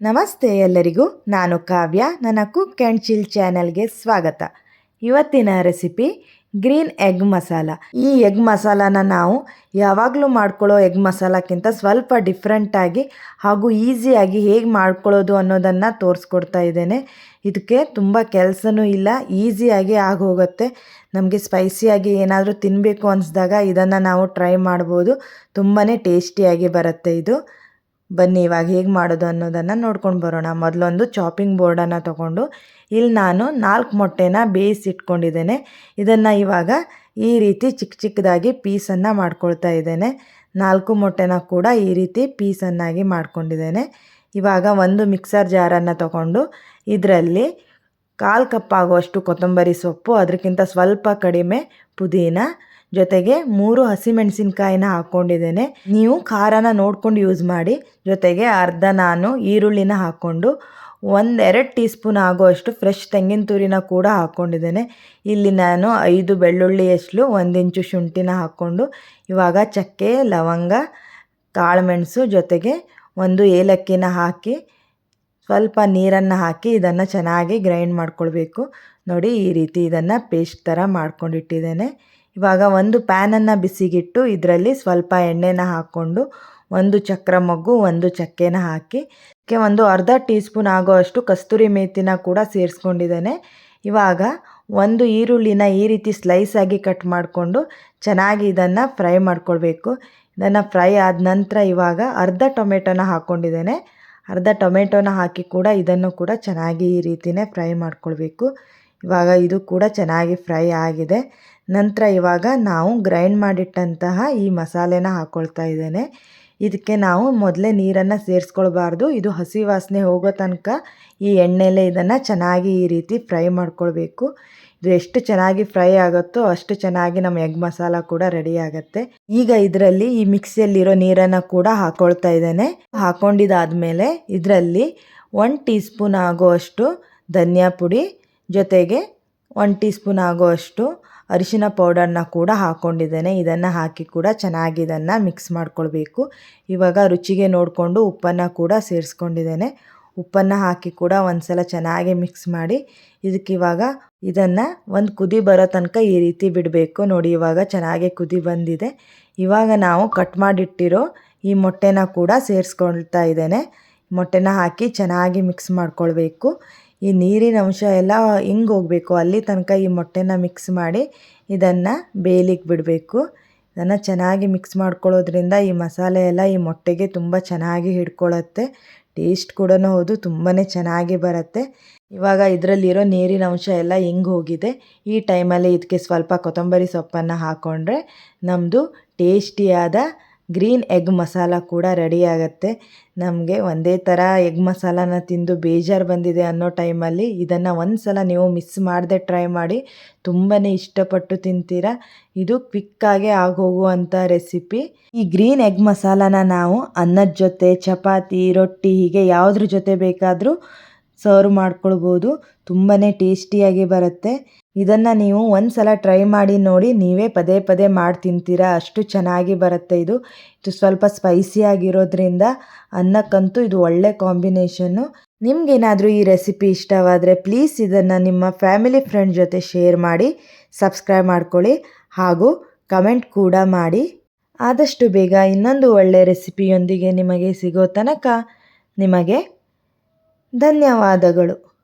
ನಮಸ್ತೆ ಎಲ್ಲರಿಗೂ, ನಾನು ಕಾವ್ಯ, ನನ್ನ ಕುಕ್ ಆ್ಯಂಡ್ ಚಿಲ್ ಚಾನಲ್ಗೆ ಸ್ವಾಗತ. ಇವತ್ತಿನ ರೆಸಿಪಿ ಗ್ರೀನ್ ಎಗ್ ಮಸಾಲ. ಈ ಎಗ್ ಮಸಾಲಾನ ನಾವು ಯಾವಾಗಲೂ ಮಾಡ್ಕೊಳ್ಳೋ ಎಗ್ ಮಸಾಲಕ್ಕಿಂತ ಸ್ವಲ್ಪ ಡಿಫ್ರೆಂಟಾಗಿ ಹಾಗೂ ಈಸಿಯಾಗಿ ಹೇಗೆ ಮಾಡ್ಕೊಳ್ಳೋದು ಅನ್ನೋದನ್ನು ತೋರಿಸ್ಕೊಡ್ತಾ ಇದ್ದೇನೆ. ಇದಕ್ಕೆ ತುಂಬ ಕೆಲಸನೂ ಇಲ್ಲ, ಈಸಿಯಾಗಿ ಆಗೋಗುತ್ತೆ. ನಮಗೆ ಸ್ಪೈಸಿಯಾಗಿ ಏನಾದರೂ ತಿನ್ನಬೇಕು ಅನಿಸಿದಾಗ ಇದನ್ನು ನಾವು ಟ್ರೈ ಮಾಡ್ಬೋದು. ತುಂಬಾ ಟೇಸ್ಟಿಯಾಗಿ ಬರುತ್ತೆ ಇದು. ಬನ್ನಿ, ಇವಾಗ ಹೇಗೆ ಮಾಡೋದು ಅನ್ನೋದನ್ನು ನೋಡ್ಕೊಂಡು ಬರೋಣ. ಮೊದಲೊಂದು ಚಾಪಿಂಗ್ ಬೋರ್ಡನ್ನು ತಗೊಂಡು ಇಲ್ಲಿ ನಾನು ನಾಲ್ಕು ಮೊಟ್ಟೆನ ಬೇಯಿಸಿಟ್ಕೊಂಡಿದ್ದೇನೆ ಇದನ್ನು ಇವಾಗ ಈ ರೀತಿ ಚಿಕ್ಕ ಚಿಕ್ಕದಾಗಿ ಪೀಸನ್ನು ಮಾಡ್ಕೊಳ್ತಾ ಇದ್ದೇನೆ. ನಾಲ್ಕು ಮೊಟ್ಟೆನ ಕೂಡ ಈ ರೀತಿ ಪೀಸನ್ನಾಗಿ ಮಾಡ್ಕೊಂಡಿದ್ದೇನೆ. ಇವಾಗ ಒಂದು ಮಿಕ್ಸರ್ ಜಾರನ್ನು ತಗೊಂಡು, ಇದರಲ್ಲಿ ಕಾಲು ಕಪ್ ಆಗುವಷ್ಟು ಕೊತ್ತಂಬರಿ ಸೊಪ್ಪು ಅದಕ್ಕಿಂತ ಸ್ವಲ್ಪ ಕಡಿಮೆ ಪುದೀನ ಜೊತೆಗೆ ಮೂರು ಹಸಿಮೆಣಸಿನ್ಕಾಯಿನ ಹಾಕ್ಕೊಂಡಿದ್ದೇನೆ ನೀವು ಖಾರನ ನೋಡ್ಕೊಂಡು ಯೂಸ್ ಮಾಡಿ. ಜೊತೆಗೆ ಅರ್ಧ ನಾನು ಈರುಳ್ಳಿನ ಹಾಕ್ಕೊಂಡು ಒಂದೆರಡು ಟೀ ಸ್ಪೂನ್ ಆಗುವಷ್ಟು ಫ್ರೆಶ್ ತೆಂಗಿನ ತುರಿನ ಕೂಡ ಹಾಕ್ಕೊಂಡಿದ್ದೇನೆ ಇಲ್ಲಿ ನಾನು ಐದು ಬೆಳ್ಳುಳ್ಳಿಯಷ್ಟು ಒಂದು ಇಂಚು ಶುಂಠಿನ ಹಾಕ್ಕೊಂಡು, ಇವಾಗ ಚಕ್ಕೆ, ಲವಂಗ, ಕಾಳುಮೆಣಸು ಜೊತೆಗೆ ಒಂದು ಏಲಕ್ಕಿನ ಹಾಕಿ, ಸ್ವಲ್ಪ ನೀರನ್ನು ಹಾಕಿ ಇದನ್ನು ಚೆನ್ನಾಗಿ ಗ್ರೈಂಡ್ ಮಾಡ್ಕೊಳ್ಬೇಕು. ನೋಡಿ ಈ ರೀತಿ ಇದನ್ನು ಪೇಸ್ಟ್ ಥರ ಮಾಡ್ಕೊಂಡಿಟ್ಟಿದ್ದೇನೆ. ಇವಾಗ ಒಂದು ಪ್ಯಾನನ್ನು ಬಿಸಿಗಿಟ್ಟು ಇದರಲ್ಲಿ ಸ್ವಲ್ಪ ಎಣ್ಣೆನ ಹಾಕ್ಕೊಂಡು ಒಂದು ಚಕ್ರ ಮಗ್ಗು, ಒಂದು ಚಕ್ಕೆನ ಹಾಕಿ, ಅದಕ್ಕೆ ಒಂದು ಅರ್ಧ ಟೀ ಸ್ಪೂನ್ ಆಗೋವಷ್ಟು ಕಸ್ತೂರಿ ಮೇತಿನ ಕೂಡ ಸೇರಿಸ್ಕೊಂಡಿದ್ದೇನೆ. ಇವಾಗ ಒಂದು ಈರುಳ್ಳಿನ ಈ ರೀತಿ ಸ್ಲೈಸ್ ಆಗಿ ಕಟ್ ಮಾಡಿಕೊಂಡು ಚೆನ್ನಾಗಿ ಇದನ್ನು ಫ್ರೈ ಮಾಡ್ಕೊಳ್ಬೇಕು. ಇದನ್ನು ಫ್ರೈ ಆದ ನಂತರ ಇವಾಗ ಅರ್ಧ ಟೊಮೆಟೊನ ಹಾಕ್ಕೊಂಡಿದ್ದೇನೆ ಅರ್ಧ ಟೊಮೆಟೊನ ಹಾಕಿ ಕೂಡ ಇದನ್ನು ಕೂಡ ಚೆನ್ನಾಗಿ ಈ ರೀತಿಯೇ ಫ್ರೈ ಮಾಡ್ಕೊಳ್ಬೇಕು. ಇವಾಗ ಇದು ಕೂಡ ಚೆನ್ನಾಗಿ ಫ್ರೈ ಆಗಿದೆ. ನಂತರ ಇವಾಗ ನಾವು ಗ್ರೈಂಡ್ ಮಾಡಿಟ್ಟಂತಹ ಈ ಮಸಾಲೆನ ಹಾಕ್ಕೊಳ್ತಾ ಇದ್ದೇನೆ. ಇದಕ್ಕೆ ನಾವು ಮೊದಲೇ ನೀರನ್ನು ಸೇರಿಸ್ಕೊಳ್ಬಾರ್ದು. ಇದು ಹಸಿ ವಾಸನೆ ಹೋಗೋ ತನಕ ಈ ಎಣ್ಣೆಲೆ ಇದನ್ನು ಚೆನ್ನಾಗಿ ಈ ರೀತಿ ಫ್ರೈ ಮಾಡ್ಕೊಳ್ಬೇಕು. ಇದು ಎಷ್ಟು ಚೆನ್ನಾಗಿ ಫ್ರೈ ಆಗುತ್ತೋ ಅಷ್ಟು ಚೆನ್ನಾಗಿ ನಮ್ಮ ಎಗ್ ಮಸಾಲ ಕೂಡ ರೆಡಿ ಆಗುತ್ತೆ. ಈಗ ಇದರಲ್ಲಿ ಈ ಮಿಕ್ಸಿಯಲ್ಲಿರೋ ನೀರನ್ನು ಕೂಡ ಹಾಕ್ಕೊಳ್ತಾ ಇದ್ದೇನೆ. ಹಾಕೊಂಡಿದ್ದಾದಮೇಲೆ ಇದರಲ್ಲಿ ಒನ್ ಟೀ ಸ್ಪೂನ್ ಆಗುವಷ್ಟು ಧನಿಯಾ ಪುಡಿ ಜೊತೆಗೆ ಒನ್ ಟೀ ಸ್ಪೂನ್ ಆಗುವಷ್ಟು ಅರಿಶಿನ ಪೌಡರ್ನ ಕೂಡ ಹಾಕ್ಕೊಂಡಿದ್ದೇನೆ ಇದನ್ನು ಹಾಕಿ ಕೂಡ ಚೆನ್ನಾಗಿ ಇದನ್ನು ಮಿಕ್ಸ್ ಮಾಡ್ಕೊಳ್ಬೇಕು. ಇವಾಗ ರುಚಿಗೆ ನೋಡಿಕೊಂಡು ಉಪ್ಪನ್ನು ಕೂಡ ಸೇರಿಸ್ಕೊಂಡಿದ್ದೇನೆ. ಉಪ್ಪನ್ನು ಹಾಕಿ ಕೂಡ ಒಂದು ಸಲ ಚೆನ್ನಾಗಿ ಮಿಕ್ಸ್ ಮಾಡಿ ಇದಕ್ಕೆ ಇವಾಗ ಇದನ್ನು ಒಂದು ಕುದಿ ಬರೋ ತನಕ ಈ ರೀತಿ ಬಿಡಬೇಕು. ನೋಡಿ, ಇವಾಗ ಚೆನ್ನಾಗಿ ಕುದಿ ಬಂದಿದೆ. ಇವಾಗ ನಾವು ಕಟ್ ಮಾಡಿಟ್ಟಿರೋ ಈ ಮೊಟ್ಟೆನ ಕೂಡ ಸೇರಿಸ್ಕೊಳ್ತಾ ಇದ್ದೇನೆ. ಮೊಟ್ಟೆನ ಹಾಕಿ ಚೆನ್ನಾಗಿ ಮಿಕ್ಸ್ ಮಾಡ್ಕೊಳ್ಬೇಕು. ಈ ನೀರಿನ ಅಂಶ ಎಲ್ಲ ಹಿಂಗೆ ಹೋಗಬೇಕು. ಅಲ್ಲಿ ತನಕ ಈ ಮೊಟ್ಟೆನ ಮಿಕ್ಸ್ ಮಾಡಿ ಇದನ್ನು ಬೇಯಲಿಕ್ಕೆ ಬಿಡಬೇಕು. ಇದನ್ನು ಚೆನ್ನಾಗಿ ಮಿಕ್ಸ್ ಮಾಡ್ಕೊಳ್ಳೋದ್ರಿಂದ ಈ ಮಸಾಲೆ ಎಲ್ಲ ಈ ಮೊಟ್ಟೆಗೆ ತುಂಬ ಚೆನ್ನಾಗಿ ಹಿಡ್ಕೊಳ್ಳುತ್ತೆ ಟೇಸ್ಟ್ ಕೂಡ ಹೌದು ತುಂಬಾ ಚೆನ್ನಾಗಿ ಬರುತ್ತೆ. ಇವಾಗ ಇದರಲ್ಲಿರೋ ನೀರಿನ ಅಂಶ ಎಲ್ಲ ಹೆಂಗೆ ಹೋಗಿದೆ. ಈ ಟೈಮಲ್ಲಿ ಇದಕ್ಕೆ ಸ್ವಲ್ಪ ಕೊತ್ತಂಬರಿ ಸೊಪ್ಪನ್ನು ಹಾಕ್ಕೊಂಡ್ರೆ ನಮ್ಮದು ಟೇಸ್ಟಿಯಾದ ಗ್ರೀನ್ ಎಗ್ ಮಸಾಲ ಕೂಡ ರೆಡಿ ಆಗುತ್ತೆ. ನಮಗೆ ಒಂದೇ ಥರ ಎಗ್ ಮಸಾಲಾನ ತಿಂದು ಬೇಜಾರು ಬಂದಿದೆ ಅನ್ನೋ ಟೈಮಲ್ಲಿ ಇದನ್ನು ಒಂದು ಸಲ ನೀವು ಮಿಸ್ ಮಾಡದೆ ಟ್ರೈ ಮಾಡಿ ತುಂಬಾ ಇಷ್ಟಪಟ್ಟು ತಿಂತೀರ. ಇದು ಕ್ವಿಕ್ಕಾಗೆ ಆಗೋಗುವಂಥ ರೆಸಿಪಿ. ಈ ಗ್ರೀನ್ ಎಗ್ ಮಸಾಲಾನ ನಾವು ಅನ್ನದ ಜೊತೆ, ಚಪಾತಿ, ರೊಟ್ಟಿ ಹೀಗೆ ಯಾವುದ್ರ ಜೊತೆ ಬೇಕಾದರೂ ಸರ್ವ್ ಮಾಡ್ಕೊಳ್ಬೋದು. ತುಂಬಾ ಟೇಸ್ಟಿಯಾಗಿ ಬರುತ್ತೆ. ಇದನ್ನು ನೀವು ಒಂದು ಸಲ ಟ್ರೈ ಮಾಡಿ ನೋಡಿ, ನೀವೇ ಪದೇ ಪದೇ ಮಾಡಿ ತಿಂತೀರಾ? ಅಷ್ಟು ಚೆನ್ನಾಗಿ ಬರುತ್ತೆ ಇದು. ಇದು ಸ್ವಲ್ಪ ಸ್ಪೈಸಿಯಾಗಿರೋದ್ರಿಂದ ಅನ್ನಕ್ಕಂತೂ ಇದು ಒಳ್ಳೆ ಕಾಂಬಿನೇಷನ್ನು. ನಿಮಗೇನಾದರೂ ಈ ರೆಸಿಪಿ ಇಷ್ಟವಾದರೆ ಪ್ಲೀಸ್ ಇದನ್ನು ನಿಮ್ಮ ಫ್ಯಾಮಿಲಿ ಫ್ರೆಂಡ್ ಜೊತೆ ಶೇರ್ ಮಾಡಿ, ಸಬ್ಸ್ಕ್ರೈಬ್ ಮಾಡ್ಕೊಳ್ಳಿ ಹಾಗೂ ಕಮೆಂಟ್ ಕೂಡ ಮಾಡಿ. ಆದಷ್ಟು ಬೇಗ ಇನ್ನೊಂದು ಒಳ್ಳೆಯ ರೆಸಿಪಿಯೊಂದಿಗೆ ನಿಮಗೆ ಸಿಗೋ ತನಕ ನಿಮಗೆ ಧನ್ಯವಾದಗಳು.